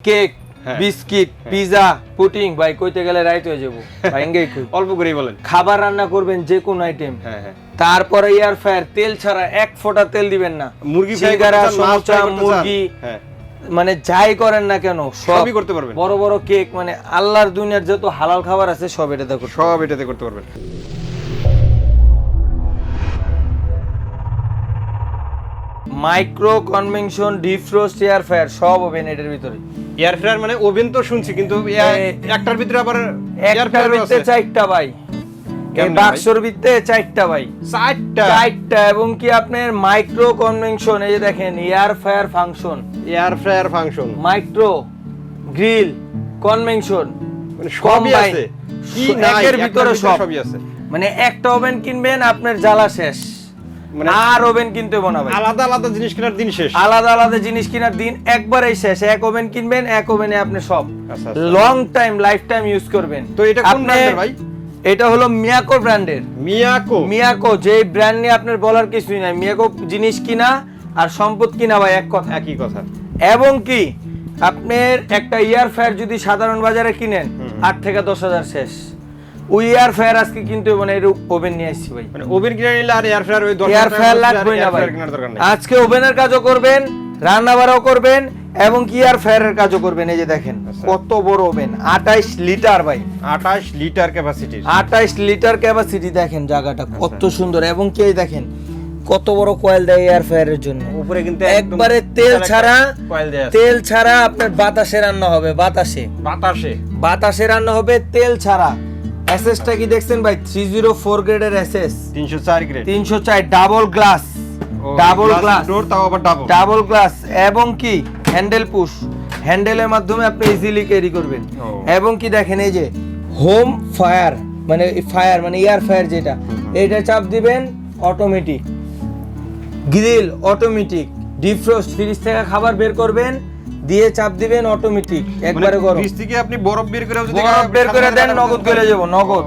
Cake হ্যাঁ। Biscuit pizza pudding ভাই কইতে গেলে রাইট হয়ে যাব। ভাঙ্গেই অল্প করেই বলেন। খাবার রান্না করবেন যে কোনো আইটেম হ্যাঁ হ্যাঁ। তারপরে এয়ার ফায়ার তেল ছাড়া এক ফোঁটা তেল দিবেন না। মুরগি সিঙ্গারা? মুরগি হ্যাঁ। মানে যাই করেন না কেন সবই করতে পারবেন। বড় বড় কেক মানে আল্লাহর দুনিয়ার যত হালাল খাবার আছে সব এটাতে সব এটাতে করতে পারবেন। Micro convection defrost air fryer সব ওভেন এটার ভিতরে এয়ার ফ্রায়ার মানে ওভেন তো শুনছি কিন্তু একটার ভিতরে আবার এয়ার একটার ফ্রায়ার ভিতরে চারটা ভাই। এই বাক্সর ভিতরে চারটা ভাই। চারটা? চারটা এবং কি আপনার মাইক্রো কনভেনশন এই যে দেখেন air fryer function. Air fryer function. Micro grill convection মানে সবই আছে। কি ভিতরে ভিতরে সবই আছে। মানে একটা ওভেন কিনবেন আপনার জ্বালা শেষ। মানে আর ওভেন কিনতে হবে না ভাই। আলাদা আলাদা জিনিস কেনার দিন শেষ। আলাদা আলাদা জিনিস কেনার দিন একবারেই শেষ। এক ওভেন কিনবেন এক ওভেনে আপনি সব। Long time life time use করবেন। তো এটা কোন ব্র্যান্ডের ভাই? এটা হলো মিয়াকো ব্র্যান্ডের মিয়াকো মিয়াকো যে ব্র্যান্ড নিয়ে আপনার বলার কিছুই নাই। মিয়াকো জিনিস কিনা আর সম্পদ কিনা ভাই এক কথা। একই কথা। এবং কি আপনার একটা ইয়ার ফায়ার যদি সাধারণ বাজারে কিনেন আট থেকে দশ হাজার শেষ। ওই ইয়ার ফায়ার আজকে কিনতে হবে না এর ওভেন নিয়ে আসছি ভাই। মানে ওভেন কিনে নিলে আর এয়ার ফ্রায়ার ওই এয়ার হাজার লাগবে না ভাই। আজকে ওভেনের কাজও করবেন রান্না বাড়াও করবেন এবং কি এয়ার ফায়ারের কাজও করবেন এই যে দেখেন আচ্ছা। কত বড় ওভেন আঠাইশ লিটার ভাই। আঠাশ লিটার ক্যাপাসিটির আঠাইশ লিটার ক্যাপাসিটি দেখেন জায়গাটা কত সুন্দর এবং কি দেখেন কত বড় কয়েল দেয় এয়ার ফায়ারের জন্য। উপরে কিন্তু একবারে তেল ছাড়া কয়েল দেয়া আছে। তেল ছাড়া আপনার বাতাসে রান্না হবে বাতাসে। বাতাসে। বাতাসে রান্না হবে তেল ছাড়া। এসএসটা কি দেখছেন ভাই? থ্রি জিরো ফোর গ্রেডের এসএস তিনশো চার গ্রেড তিনশো চার double glass double glass door তাও আবার ডাবল ডাবল গ্লাস এবং কি? হ্যান্ডেল পুশ হ্যান্ডেলের মাধ্যমে আপনি ইজিলি ক্যারি করবেন। এবং কি দেখেন এই যে হোম ফায়ার মানে ফায়ার মানে এয়ার ফায়ার যেটা এটা চাপ দিবেন automatic grill automatic defrost fridge থেকে খাবার বের করবেন। দিয়ে চাপ দিবেন অটোমেটিক একবারে গরম। ফ্রিজ থেকে আপনি বরফ বের করে যদি বরফ বের করে দেন নগদ করে যাব নগদ।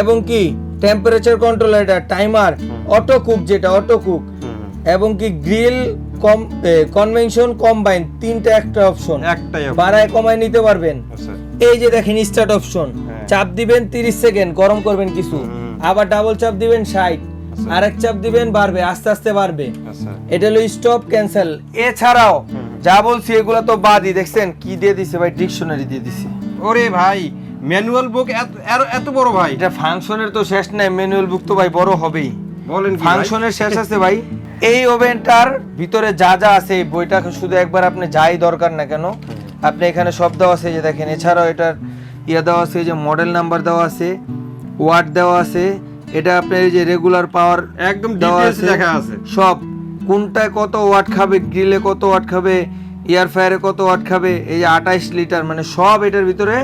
এবং কি টেম্পারেচার কন্ট্রোল এটা টাইমার অটো কুক যেটা অটো কুক। এবং কি গ্রিল কম কনভেনশন কম্বাইন তিনটা একটা অপশন। বাড়ায় কমায় নিতে পারবেন। আচ্ছা। এই যে দেখেন স্টার্ট অপশন হ্যাঁ। চাপ দিবেন 30 সেকেন্ড গরম করবেন কিছু। আবার ডাবল চাপ দিবেন 60 আরেক চাপ দিবেন বাড়বে আস্তে আস্তে বাড়বে। আচ্ছা। এটা হলো স্টপ ক্যান্সেল এছাড়াও যা বলছি এগুলো তো বাদই। দেখছেন কি দিয়ে দিছে ভাই? ডিকশনারি দিয়ে দিছে। ওরে ভাই ম্যানুয়াল বুক এত বড় ভাই। এটা ফাংশনের তো শেষ নাই ম্যানুয়াল বুক তো ভাই বড় হবেই। বলেন ফাংশনের শেষ আছে ভাই। এই ওভেনটার ভিতরে যা যা আছে এই বইটা শুধু একবার আপনি যাই দরকার না কেন আপনি এখানে সব দেওয়া আছে যে দেখেন এছাড়াও এটার ইয়ে দেওয়া আছে যে মডেল নাম্বার দেওয়া আছে ওয়াট দেওয়া আছে এটা আপনার যে রেগুলার পাওয়ার একদম ডিটেইলস লেখা আছে। সব। কোনটায় কত ওয়াট খাবে গ্রিলে কত ওয়াট খাবে এয়ার ফায়ারে কত ওয়াট খাবে এই যে আঠাইশ লিটার মানে সব এটার ভিতরে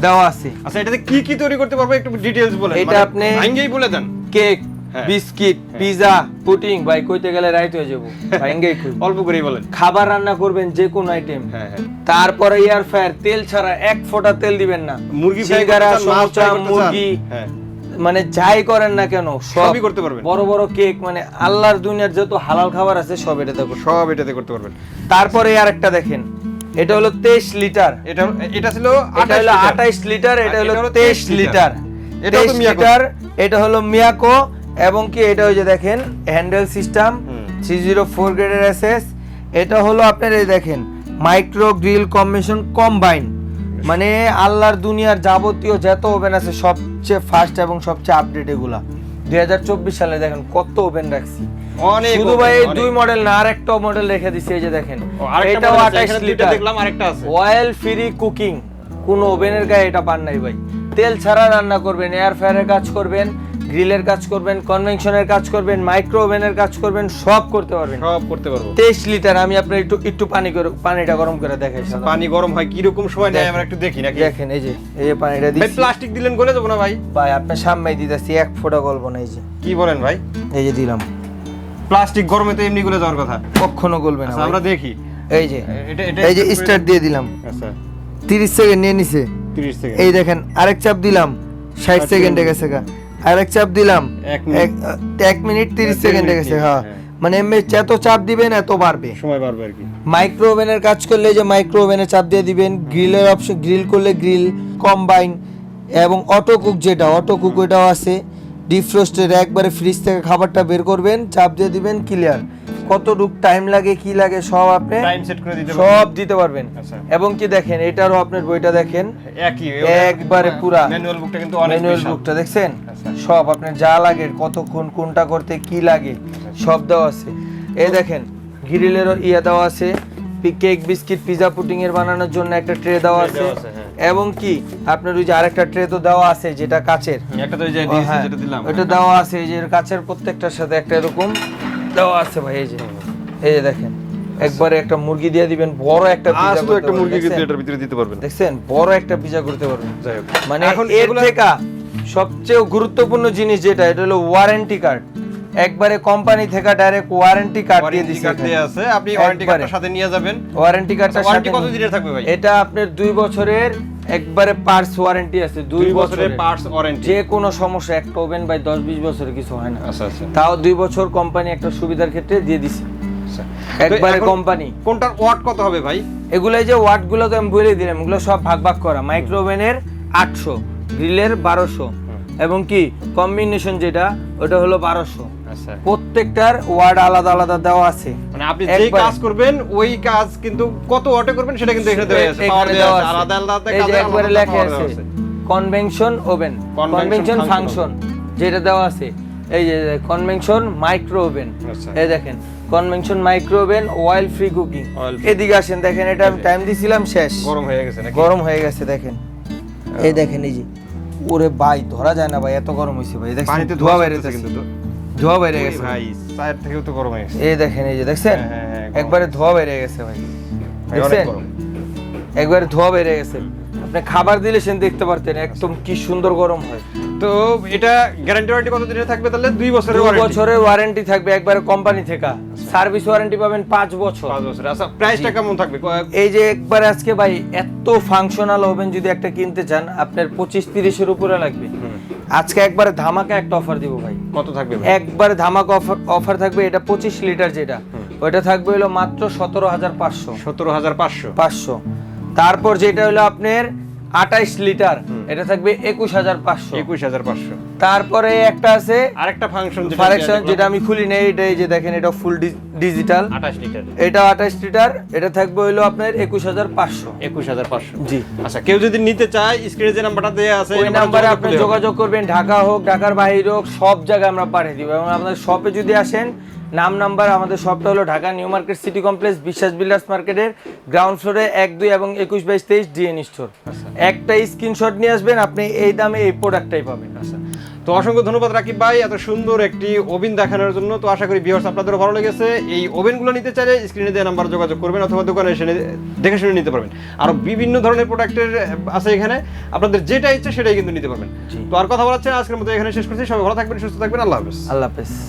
দেওয়া আছে। আচ্ছা এটাতে কি কি তৈরি করতে পারব একটু ডিটেইলস বলেন। এটা মানে আপনি- ভাঙ্গেই বলে দেন। কেক হ্যাঁ। বিস্কিট পিজা পুটিং ভাই কইতে গেলে রাইট হয়ে যাব। ভাঙ্গেই কই অল্প করেই বলেন। খাবার রান্না করবেন যে কোনো আইটেম হ্যাঁ হ্যাঁ। তারপরে এয়ার ফায়ার তেল ছাড়া এক ফোঁটা তেল দিবেন না। মুরগি ফ্রাই করতে চান? মুরগি। হ্যাঁ। মানে যাই করেন না কেন সবই করতে পারবেন। বড় বড় কেক মানে আল্লাহর দুনিয়ার যত হালাল খাবার আছে সব এটাতে সব এটাতে করতে পারবেন। তারপরে আর একটা দেখেন এটা হলো তেইশ লিটার। এটা এটা ছিল এটা হলো আঠাইশ লিটার এটা হলো তেইশ 23 লিটার। এটাও তো মিয়াকো। লিটার এটা হলো মিয়াকো এবং কি এটা ওই যে দেখেন হ্যান্ডেল সিস্টেম হুম। থ্রি জিরো ফোর গ্রেডের এসএস এটা হলো আপনার এই দেখেন মাইক্রো গ্রিল কম্বিনেশন কম্বাইন। মানে আল্লাহর দুনিয়ার যাবতীয় যত ওভেন আছে সবচেয়ে ফার্স্ট এবং সবচেয়ে আপডেট এগুলা। দুই হাজার চব্বিশ সালে দেখেন কত ওভেন রাখছি। অনেক শুধু ভাই এই দুই মডেল না আরেকটা মডেল রেখে দিছি এই যে দেখেন। এটাও আঠাইশ লিটার দেখলাম আরেকটা আছে। অয়েল ফ্রি কুকিং কোন ওভেনের গায়ে এটা পান নাই ভাই। তেল ছাড়া রান্না করবেন এয়ার ফায়ারের কাজ করবেন গ্রিলের কাজ করবেন কনভেনশনের কাজ করবেন মাইক্রো ওভেনের কাজ করবেন সব করতে পারবেন। সব করতে পারব। তেইশ লিটার আমি আপনার একটু একটু পানি করে পানিটা গরম করে দেখাই পানি গরম হয় কি রকম সময় নেয় আমরা একটু দেখি নাকি? দেখেন এই যে এই পানিটা দিচ্ছি। প্লাস্টিক দিলেন গলে যাব না ভাই? ভাই আপনার সামনে দিতেছি এক ফোঁটা গল্প না এই যে। কি বলেন ভাই? এই যে দিলাম। প্লাস্টিক গরমে তো এমনি গলে যাওয়ার কথা। কখনো গলবে না আচ্ছা আমরা দেখি। এই যে এই যে স্টার্ট দিয়ে দিলাম। আচ্ছা। তিরিশ সেকেন্ড নিয়ে নিছে। 30 সেকেন্ড এই দেখেন আরেক চাপ দিলাম। ষাট 60 সেকেন্ডে গেছে গা। আরেক চাপ দিলাম। এক মিনিট। এক- এক মিনিট তিরিশ সেকেন্ড সেকেন্ডে গেছে হ্যাঁ। হ্যাঁ। মানে এমনি এত চাপ দিবেন এত বাড়বে। সময় বাড়বে আর কি। মাইক্রো ওভেনের কাজ করলে যে মাইক্রো ওভেনে চাপ দিয়ে দিবেন গ্রিলের অপশন গ্রিল করলে গ্রিল কম্বাইন এবং অটো কুক যেটা অটো কুক ওটাও আছে। ডিফ্রোস্টের একবারে ফ্রিজ থেকে খাবারটা বের করবেন চাপ দিয়ে দিবেন ক্লিয়ার। কতটুক টাইম লাগে কি লাগে সব আপনি টাইম সেট করে দিতে সব দিতে পারবেন। আচ্ছা। এবং কি দেখেন এটারও আপনার বইটা দেখেন। একই একবারে পুরা। ম্যানুয়াল বুকটা কিন্তু অনেক ম্যানুয়াল বুকটা দেখছেন? আচ্ছা। সব আপনার যা লাগে কতক্ষণ কোনটা করতে কি লাগে সব দেওয়া আছে। এই দেখেন গ্রিলেরও ইয়া দেওয়া আছে। কেক বিস্কিট পিজা পুটিং এর বানানোর জন্য একটা ট্রে দেওয়া আছে। হ্যাঁ। এবং কি আপনার ওই যে আরেকটা ট্রে তো দেওয়া আছে যেটা কাচের। একটা তো ওই যে দিয়েছি হ্যাঁ, যেটা দিলাম। ওইটা দেওয়া আছে এই যে কাচের প্রত্যেকটার সাথে একটা এরকম। দেওয়া আছে ভাই এই যে। এই যে দেখেন একবারে একটা মুরগি দিয়ে দিবেন বড় একটা পিজা একটা মুরগি কিন্তু এটার ভিতরে দিতে পারবেন। দেখছেন? বড় একটা পিজা করতে পারবেন। যাই হোক। মানে এখন এর থেকে সবচেয়ে গুরুত্বপূর্ণ জিনিস যেটা এটা হলো ওয়ারেন্টি কার্ড একবারে কোম্পানি থেকে ডাইরেক্ট ওয়ারেন্টি কার্ড দিয়ে দিছে দেয়া আছে আপনি ওয়ারেন্টি কার্ডটার সাথে নিয়ে যাবেন। ওয়ারেন্টি কার্ডটা ওয়ারেন্টি কত দিনের থাকবে ভাই? এটা আপনার দুই বছরের একবারে পার্টস ওয়ারেন্টি আছে দুই বছরের। পার্টস ওয়ারেন্টি যে কোনো সমস্যা একটা ওভেন বাই দশ বিশ বছরের কিছু হয় না। আচ্ছা আচ্ছা। তাও দুই বছর কোম্পানি একটা সুবিধার ক্ষেত্রে দিয়ে দিছে। আচ্ছা। একবারে কোম্পানি কোনটার ওয়াট কত হবে ভাই? এগুলো যে ওয়াটগুলো তো আমি বলে দিলাম এগুলো সব ভাগ ভাগ করা। মাইক্রো ওভেনের আটশো গ্রিলের বারোশো। এবং কি? কম্বিনেশন যেটা ওটা হলো বারোশো। আচ্ছা। প্রত্যেকটার ওয়ার্ড আলাদা আলাদা দেওয়া আছে। মানে আপনি একবারে। কাজ করবেন ওই কাজ কিন্তু কত ওয়াটে করবেন সেটা কিন্তু এখানে দেওয়া আছে পাওয়ার দেওয়া আছে। আলাদা আলাদা যে কাজে একবারে লেখা আছে কনভেনশন ওভেন কনভেনশন ফাংশন যেটা দেওয়া আছে। এই যে কনভেনশন মাইক্রো ওভেন। এই দেখেন convection micro oven oil free cooking এদিকে আসেন দেখেন এটা আমি টাইম দিছিলাম শেষ। গরম হয়ে গেছে নাকি? গরম হয়ে গেছে দেখেন। এই দেখেন এই যে। ওরে ভাই ধরা যায় না ভাই এত গরম হয়েছে ভাই। দেখছেন পানিতে ধোয়া বের কিন্তু ধোয়া বেরিয়ে গেছে। ভাই চায়ের থেকেও তো গরম হয়ে এই দেখেন এই যে দেখছেন? হ্যাঁ, হ্যাঁ, হ্যাঁ। একবারে ধোয়া বেরিয়ে গেছে ভাই। দেখছেন? একবারে ধোয়া বেরিয়ে গেছে। আপনি খাবার দিলে সেন দেখতে পারতেন একদম কি সুন্দর গরম হয়। তো এটা গ্যারান্টি ওয়ারেন্টি কত দিনের থাকবে তাহলে? দুই বছরের ওয়ারেন্টি বছরের ওয়ারেন্টি থাকবে একবারে কোম্পানি থেকে। সার্ভিস ওয়ারেন্টি পাবেন পাঁচ বছর। পাঁচ বছর আচ্ছা প্রাইসটা কেমন থাকবে? এই যে একবার আজকে ভাই এত ফাংশনাল ওভেন যদি একটা কিনতে চান আপনার পঁচিশ তিরিশের উপরে লাগবে। আজকে একবারে ধামাকা একটা অফার দিব ভাই। কত থাকবে একবার ধামাকা অফার অফার থাকবে এটা পঁচিশ লিটার যেটা। ওইটা থাকবে হলো মাত্র সতেরো হাজার পাঁচশো। সতেরো হাজার পাঁচশো। পাঁচশো। তারপর যেটা হলো আপনার আঠাইশ লিটার এটা থাকবে একুশ হাজার পাঁচশো। একুশ হাজার পাঁচশো। তারপরে একটা আছে আরেকটা ফাংশন ফারেকশন যেটা আমি খুলি নেই এটা এই যে দেখেন এটা ফুল ডিজিটাল আঠাশ লিটার এটা আঠাইশ লিটার এটা থাকবে হইল আপনার একুশ হাজার পাঁচশো। একুশ হাজার পাঁচশো। জি। আচ্ছা কেউ যদি নিতে চায় স্ক্রিনে যে নাম্বারটা দেওয়া আছে ওই নাম্বারে আপনি যোগাযোগ করবেন ঢাকা হোক ঢাকার বাইরে হোক সব জায়গায় আমরা পাঠিয়ে দিব। এবং আপনাদের শপে যদি আসেন নাম নাম্বার আমাদের শপটা হলো Dhaka new market city complex Biswas builders মার্কেটের গ্রাউন্ড ফ্লোরে এক দুই এবং একুশ বাইশ তেইশ ডিএন স্টোর। একটা স্ক্রিনশট নিয়ে আসবেন আপনি এই দামে এই প্রোডাক্টটাই পাবেন। আচ্ছা। তো অসংখ্য ধন্যবাদ রাকিব ভাই এত সুন্দর একটি ওভেন দেখানোর জন্য। তো আশা করি ভিউয়ার্স আপনাদেরও ভালো লেগেছে। এই ওভেনগুলো নিতে চাইলে স্ক্রিনে দেওয়া নাম্বার যোগাযোগ করবেন অথবা দোকানে এসে দেখে শুনে নিতে পারবেন। আরও বিভিন্ন ধরনের প্রোডাক্টের আছে এখানে। আপনাদের যেটা ইচ্ছে সেটাই কিন্তু নিতে পারবেন। তো আর কথা বলাচ্ছে আজকের মতো এখানে শেষ করছি। সবাই ভালো থাকবেন সুস্থ থাকবেন। আল্লাহ হাফেজ। আল্লাহ হাফেজ।